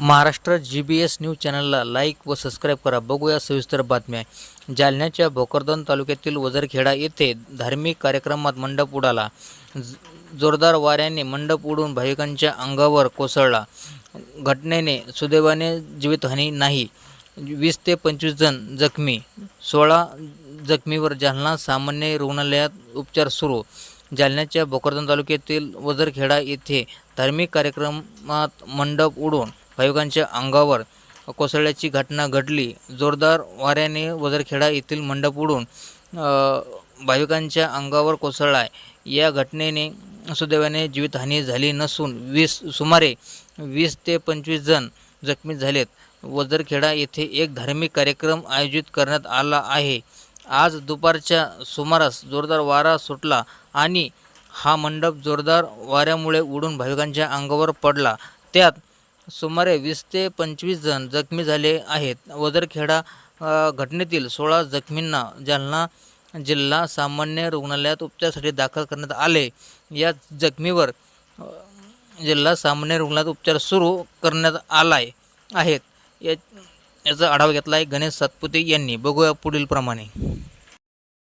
Maharashtra G B S news चॅनलला like व subscribe करा. बघूया सविस्तर बातम्या. जालन्याच्या भोकरदन तालुक्यातील वजरखेडा येथे धार्मिक कार्यक्रमात मंडप उडाला. जोरदार वाऱ्याने मंडप उडून भाविकांच्या अंगावर कोसळला. घटनेने सुदैवाने जीवितहानी नाही. वीस ते पंचवीस जण जखमी. सोळा जखमीवर जालना सामान्य रुग्णालयात उपचार सुरू. जालन्याच्या भोकरदन तालुक्यातील वजरखेडा येथे धार्मिक कार्यक्रमात मंडप उडून भाविकांच्या अंगावर कोसळल्याची घटना घडली. जोरदार वाऱ्याने वजरखेडा येथील मंडप उडून भाविकांच्या अंगावर कोसळला या घटनेने सुदैवाने जीवितहानी झाली नसून वीस सुमारे वीस ते पंचवीस जण जखमी झालेत. वजरखेडा येथे एक धार्मिक कार्यक्रम आयोजित करण्यात आला आहे. आज दुपारच्या सुमारास जोरदार वारा सुटला आणि हा मंडप जोरदार वाऱ्यामुळे उडून भाविकांच्या अंगावर पडला. त्यात सुमारे वीस ते पंचवीस जण जखमी झाले आहेत. वजरखेडा घटनेतील सोळा जखमींना जालना जिल्हा सामान्य रुग्णालयात उपचारासाठी दाखल करण्यात आले. या जखमीवर जिल्हा सामान्य रुग्णालयात उपचार सुरू करण्यात आलाय आहेत. या याचा आढावा घेतला आहे गणेश सातपुते यांनी. बघूया पुढील प्रमाणे.